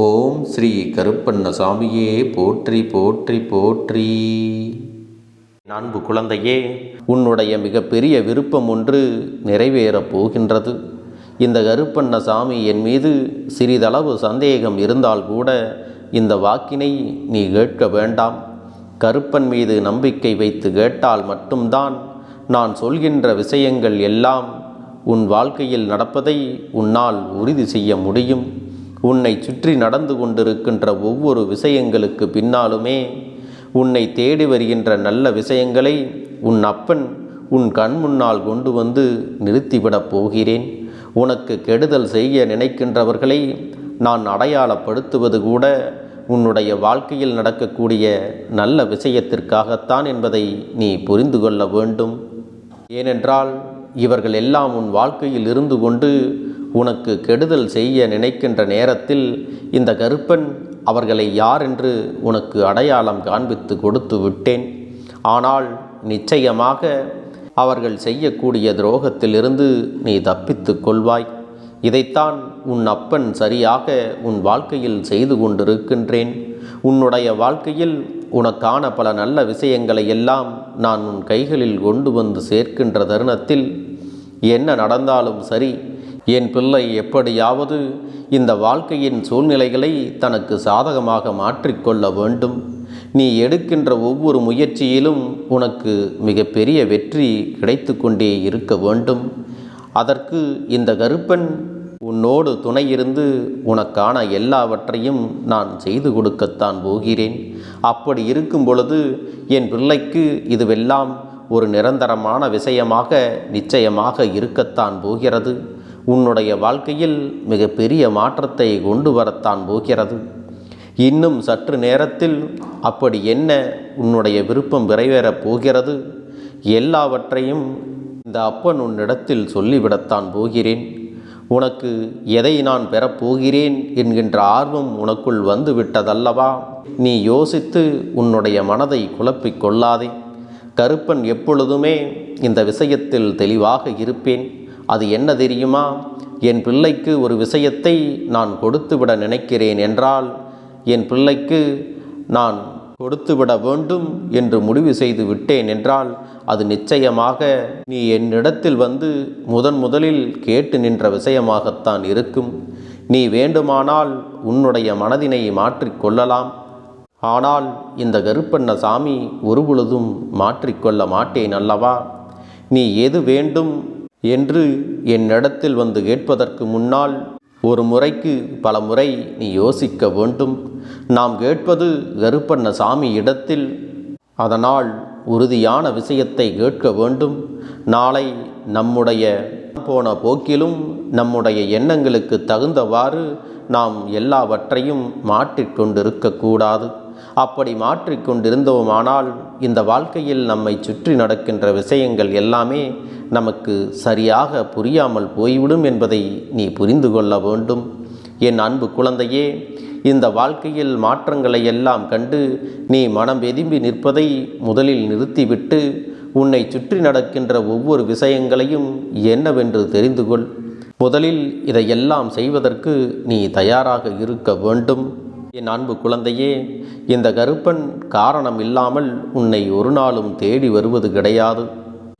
ஓம் ஸ்ரீ கருப்பண்ண சாமியே போற்றி போற்றி போற்றி. நான்கு குழந்தையே உன்னுடைய மிகப்பெரிய விருப்பம் ஒன்று நிறைவேறப் போகின்றது. இந்த கருப்பண்ண சாமி என் மீது சிறிதளவு சந்தேகம் இருந்தால் கூட இந்த வாக்கினை நீ கேட்க வேண்டாம். கருப்பன் மீது நம்பிக்கை வைத்து கேட்டால் மட்டும்தான் நான் சொல்கின்ற விஷயங்கள் எல்லாம் உன் வாழ்க்கையில் நடப்பதை உன்னால் உறுதி செய்ய முடியும். உன்னை சுற்றி நடந்து கொண்டிருக்கின்ற ஒவ்வொரு விஷயங்களுக்கு பின்னாலுமே உன்னை தேடி வருகின்ற நல்ல விஷயங்களை உன் அப்பன் உன் கண் முன்னால் கொண்டு வந்து நிறுத்திவிடப் போகிறேன். உனக்கு கெடுதல் செய்ய நினைக்கின்றவர்களை நான் அடையாளப்படுத்துவது கூட உன்னுடைய வாழ்க்கையில் நடக்கக்கூடிய நல்ல விஷயத்திற்காகத்தான் என்பதை நீ புரிந்து கொள்ள வேண்டும். ஏனென்றால் இவர்கள் எல்லாம் உன் வாழ்க்கையில் இருந்து கொண்டு உனக்கு கெடுதல் செய்ய நினைக்கின்ற நேரத்தில் இந்த கருப்பன் அவர்களை யார் என்று உனக்கு அடையாளம் காண்பித்து கொடுத்து விட்டேன். ஆனால் நிச்சயமாக அவர்கள் செய்யக்கூடிய துரோகத்திலிருந்து நீ தப்பித்து கொள்வாய். இதைத்தான் உன் அப்பன் சரியாக உன் வாழ்க்கையில் செய்து கொண்டிருக்கின்றேன். உன்னுடைய வாழ்க்கையில் உனக்கான பல நல்ல விஷயங்களை எல்லாம் நான் உன் கைகளில் கொண்டு வந்து சேர்க்கின்ற தருணத்தில் என்ன நடந்தாலும் சரி என் பிள்ளை எப்படியாவது இந்த வாழ்க்கையின் சூழ்நிலைகளை தனக்கு சாதகமாக மாற்றிக்கொள்ள வேண்டும். நீ எடுக்கின்ற ஒவ்வொரு முயற்சியிலும் உனக்கு மிகப்பெரிய வெற்றி கிடைத்து கொண்டே இருக்க வேண்டும். அதற்கு இந்த கருப்பன் உன்னோடு துணையிருந்து உனக்கான எல்லாவற்றையும் நான் செய்து கொடுக்கத்தான் போகிறேன். அப்படி இருக்கும் பொழுது என் பிள்ளைக்கு இதுவெல்லாம் ஒரு நிரந்தரமான விஷயமாக நிச்சயமாக இருக்கத்தான் போகிறது. உன்னுடைய வாழ்க்கையில் மிகப்பெரிய மாற்றத்தை கொண்டு வரத்தான் போகிறது. இன்னும் சற்று நேரத்தில் அப்படி என்ன உன்னுடைய விருப்பம் விரைவேறப் போகிறது? எல்லாவற்றையும் இந்த அப்பன் உன்னிடத்தில் சொல்லிவிடத்தான் போகிறேன். உனக்கு எதை நான் பெறப்போகிறேன் என்கின்ற ஆர்வம் உனக்குள் வந்து விட்டதல்லவா நீ யோசித்து உன்னுடைய மனதை குழப்பிக் கொள்ளாதே. கருப்பன் எப்பொழுதுமே இந்த விஷயத்தில் தெளிவாக இருப்பேன். அது என்ன தெரியுமா? என் பிள்ளைக்கு ஒரு விஷயத்தை நான் கொடுத்துவிட நினைக்கிறேன் என்றால் என் பிள்ளைக்கு நான் கொடுத்துவிட வேண்டும் என்று முடிவு செய்து விட்டேன் என்றால் அது நிச்சயமாக நீ என்னிடத்தில் வந்து முதன் முதலில் கேட்டு நின்ற விஷயமாகத்தான் இருக்கும். நீ வேண்டுமானால் உன்னுடைய மனதினை மாற்றிக்கொள்ளலாம் ஆனால் இந்த கருப்பண்ண சாமி ஒருபொழுதும் மாற்றிக்கொள்ள மாட்டேன் அல்லவா? நீ எது வேண்டும் என்று என்னிடத்தில் வந்து கேட்பதற்கு முன்னால் ஒரு முறைக்கு பல முறை நீ யோசிக்க வேண்டும். நாம் கேட்பது கருப்பண்ண சாமி இடத்தில். அதனால் உறுதியான விஷயத்தை கேட்க வேண்டும். நாளை நம்முடைய போன போக்கிலும் நம்முடைய எண்ணங்களுக்கு தகுந்தவாறு நாம் எல்லாவற்றையும் மாற்றிக்கொண்டிருக்கக்கூடாது அப்படி மாற்றிக்கொண்டிருந்தோமானால் இந்த வாழ்க்கையில் நம்மை சுற்றி நடக்கின்ற விஷயங்கள் எல்லாமே நமக்கு சரியாக புரியாமல் போய்விடும் என்பதை நீ புரிந்து கொள்ள வேண்டும். என் அன்பு குழந்தையே இந்த வாழ்க்கையில் மாற்றங்களை எல்லாம் கண்டு நீ மனம் வெதும்பி நிற்பதை முதலில் நிறுத்திவிட்டு உன்னை சுற்றி நடக்கின்ற ஒவ்வொரு விஷயங்களையும் என்னவென்று தெரிந்து கொள். முதலில் இதையெல்லாம் செய்வதற்கு நீ தயாராக இருக்க வேண்டும். என் அன்பு குழந்தையே இந்த கருப்பன் காரணம் இல்லாமல் உன்னை ஒரு நாளும் தேடி வருவது கிடையாது.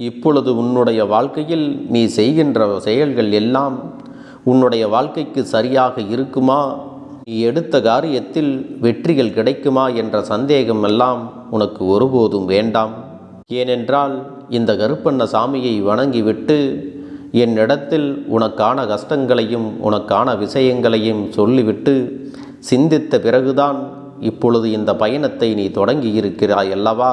இப்பொழுது உன்னுடைய வாழ்க்கையில் நீ செய்கின்ற செயல்கள் எல்லாம் உன்னுடைய வாழ்க்கைக்கு சரியாக இருக்குமா? நீ எடுத்த காரியத்தில் வெற்றிகள் கிடைக்குமா என்ற சந்தேகம் எல்லாம் உனக்கு ஒருபோதும் வேண்டாம். ஏனென்றால் இந்த கருப்பண்ண சாமியை வணங்கிவிட்டு என்னிடத்தில் உனக்கான கஷ்டங்களையும் உனக்கான விஷயங்களையும் சொல்லிவிட்டு சிந்தித்த பிறகுதான் இப்பொழுது இந்த பயணத்தை நீ தொடங்கி இருக்கிறாய் அல்லவா?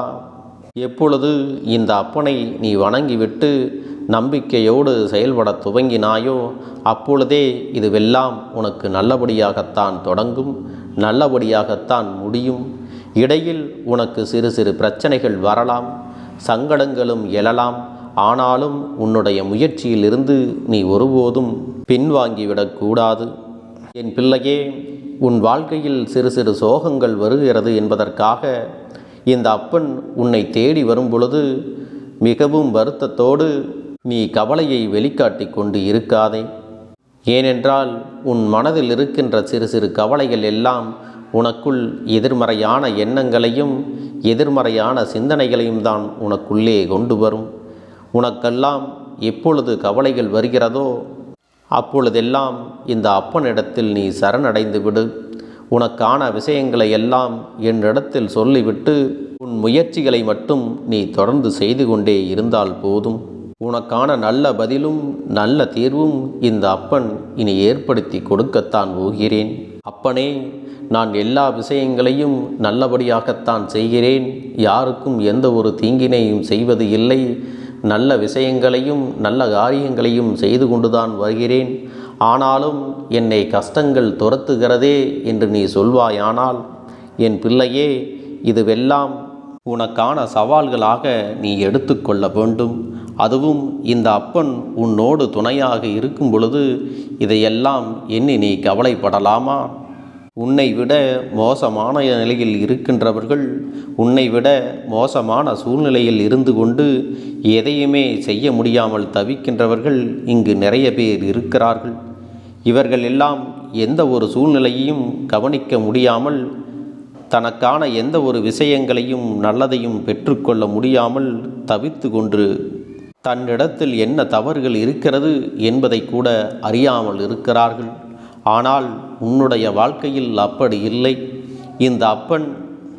எப்பொழுது இந்த அப்பனை நீ வணங்கிவிட்டு நம்பிக்கையோடு செயல்பட துவங்கினாயோ அப்பொழுதே இதுவெல்லாம் உனக்கு நல்லபடியாகத்தான் தொடங்கும் நல்லபடியாகத்தான் முடியும். இடையில் உனக்கு சிறு சிறு பிரச்சனைகள் வரலாம் சங்கடங்களும் எழலாம். ஆனாலும் உன்னுடைய முயற்சியிலிருந்து நீ ஒருபோதும் பின்வாங்கிவிடக்கூடாது என் பிள்ளையே உன் வாழ்க்கையில் சிறு சிறு சோகங்கள் வருகிறது என்பதற்காக இந்த அப்பன் உன்னை தேடி வரும் பொழுது மிகவும் வருத்தத்தோடு நீ கவலையை வெளிக்காட்டி கொண்டு இருக்காதே. ஏனென்றால் உன் மனதில் இருக்கின்ற சிறு சிறு கவலைகள் எல்லாம் உனக்குள் எதிர்மறையான எண்ணங்களையும் எதிர்மறையான சிந்தனைகளையும் தான் உனக்குள்ளே கொண்டு வரும். உனக்கெல்லாம் எப்பொழுது கவலைகள் வருகிறதோ அப்பொழுதெல்லாம் இந்த அப்பனிடத்தில் நீ சரணடைந்து விடு உனக்கான விஷயங்களை எல்லாம் என்னிடத்தில் சொல்லிவிட்டு உன் முயற்சிகளை மட்டும் நீ தொடர்ந்து செய்து கொண்டே இருந்தால் போதும். உனக்கான நல்ல பதிலும் நல்ல தீர்வும் இந்த அப்பன் இனி ஏற்படுத்தி கொடுக்கத்தான் போகிறேன். அப்பனே நான் எல்லா விஷயங்களையும் நல்லபடியாகத்தான் செய்கிறேன். யாருக்கும் எந்த ஒரு தீங்கினையும் செய்வது இல்லை. நல்ல விஷயங்களையும் நல்ல காரியங்களையும் செய்து கொண்டுதான் வருகிறேன். ஆனாலும் என்னை கஷ்டங்கள் துரத்துகிறதே என்று நீ சொல்வாயானால் என் பிள்ளையே இதுவெல்லாம் உனக்கான சவால்களாக நீ எடுத்துக்கொள்ள வேண்டும். அதுவும் இந்த அப்பன் உன்னோடு துணையாக இருக்கும் பொழுது இதையெல்லாம் எண்ணி நீ கவலைப்படலாமா? உன்னை விட மோசமான நிலையில் இருக்கின்றவர்கள் உன்னை விட மோசமான சூழ்நிலையில் இருந்து கொண்டு எதையுமே செய்ய முடியாமல் தவிக்கின்றவர்கள் இங்கு நிறைய பேர் இருக்கிறார்கள். இவர்கள் எல்லாம் எந்த ஒரு சூழ்நிலையையும் கவனிக்க முடியாமல் தனக்கான எந்த ஒரு விஷயங்களையும் நல்லதையும் பெற்றுக்கொள்ள முடியாமல் தவித்து கொண்டு தன்னிடத்தில் என்ன தவறுகள் இருக்கிறது என்பதை கூட அறியாமல் இருக்கிறார்கள். ஆனால் உன்னுடைய வாழ்க்கையில் அப்படி இல்லை. இந்த அப்பன்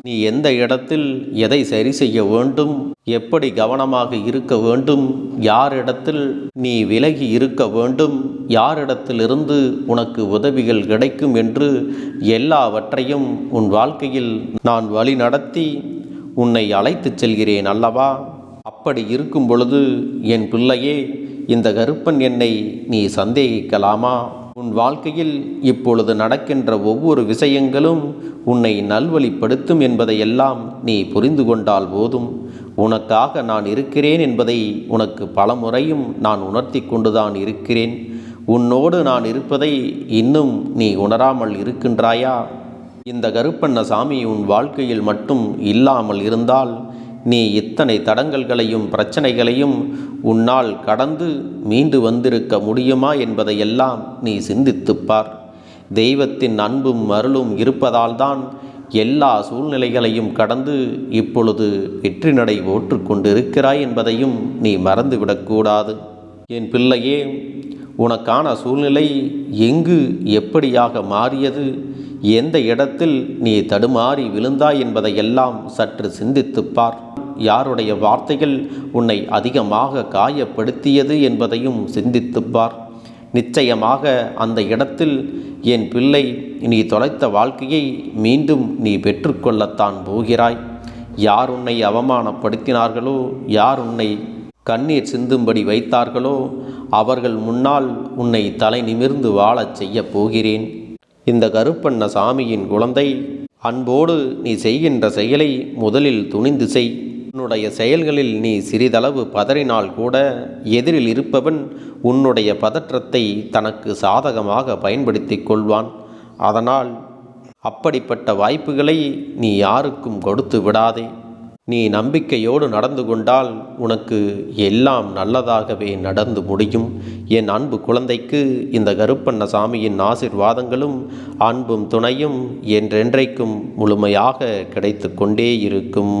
நீ எந்த இடத்தில் எதை சரி செய்ய வேண்டும் எப்படி கவனமாக இருக்க வேண்டும் யாரிடத்தில் நீ விலகி இருக்க வேண்டும் யாரிடத்திலிருந்து உனக்கு உதவிகள் கிடைக்கும் என்று எல்லாவற்றையும் உன் வாழ்க்கையில் நான் வழி நடத்தி உன்னை அழைத்துச் செல்கிறேன் அல்லவா? அப்படி இருக்கும் பொழுது என் பிள்ளையே இந்த கருப்பன் என்னை நீ சந்தேகிக்கலாமா? உன் வாழ்க்கையில் இப்பொழுது நடக்கின்ற ஒவ்வொரு விஷயங்களும் உன்னை நல்வழிப்படுத்தும் என்பதையெல்லாம் நீ புரிந்து கொண்டால் போதும். உனக்காக நான் இருக்கிறேன் என்பதை உனக்கு பல முறையும் நான் உணர்த்தி கொண்டுதான் இருக்கிறேன். உன்னோடு நான் இருப்பதை இன்னும் நீ உணராமல் இருக்கின்றாயா? இந்த கருப்பண்ண சாமி உன் வாழ்க்கையில் மட்டும் இல்லாமல் இருந்தால் நீ இத்தனை தடங்கல்களையும் பிரச்சனைகளையும் உன்னால் கடந்து மீண்டு வந்திருக்க முடியுமா என்பதையெல்லாம் நீ சிந்தித்துப்பார். தெய்வத்தின் அன்பும் அருளும் இருப்பதால்தான் எல்லா சூழ்நிலைகளையும் கடந்து இப்பொழுது வெற்றி நடை ஓற்றுக்கொண்டிருக்கிறாய் என்பதையும் நீ மறந்துவிடக்கூடாது என் பிள்ளையே உனக்கான சூழ்நிலை எங்கு எப்படியாக மாறியது? எந்த இடத்தில் நீ தடுமாறி விழுந்தாய் என்பதையெல்லாம் சற்று சிந்தித்துப்பார். யாருடைய வார்த்தைகள் உன்னை அதிகமாக காயப்படுத்தியது என்பதையும் சிந்தித்துப் பார். நிச்சயமாக அந்த இடத்தில் என் பிள்ளை நீ தொலைத்த வாழ்க்கையை மீண்டும் நீ பெற்றுக்கொள்ளத்தான் போகிறாய். யார் உன்னை அவமானப்படுத்தினார்களோ யார் உன்னை கண்ணீர் சிந்தும்படி வைத்தார்களோ அவர்கள் முன்னால் உன்னை தலை நிமிர்ந்து வாழச் செய்யப் போகிறேன். இந்த கருப்பண்ண சாமியின் குழந்தை அன்போடு நீ செய்கின்ற செயலை முதலில் துணிந்து செய். உன்னுடைய செயல்களில் நீ சிறிதளவு பதறினால் கூட எதிரில் இருப்பவன் உன்னுடைய பதற்றத்தை தனக்கு சாதகமாக பயன்படுத்தி கொள்வான். அதனால் அப்படிப்பட்ட வாய்ப்புகளை நீ யாருக்கும் கொடுத்து விடாதே. நீ நம்பிக்கையோடு நடந்து கொண்டால் உனக்கு எல்லாம் நல்லதாகவே நடந்து முடியும். என் அன்பு குழந்தைக்கு இந்த கருப்பண்ண சாமியின் ஆசிர்வாதங்களும் அன்பும் துணையும் என்றென்றைக்கும் முழுமையாக கிடைத்து கொண்டே இருக்கும்.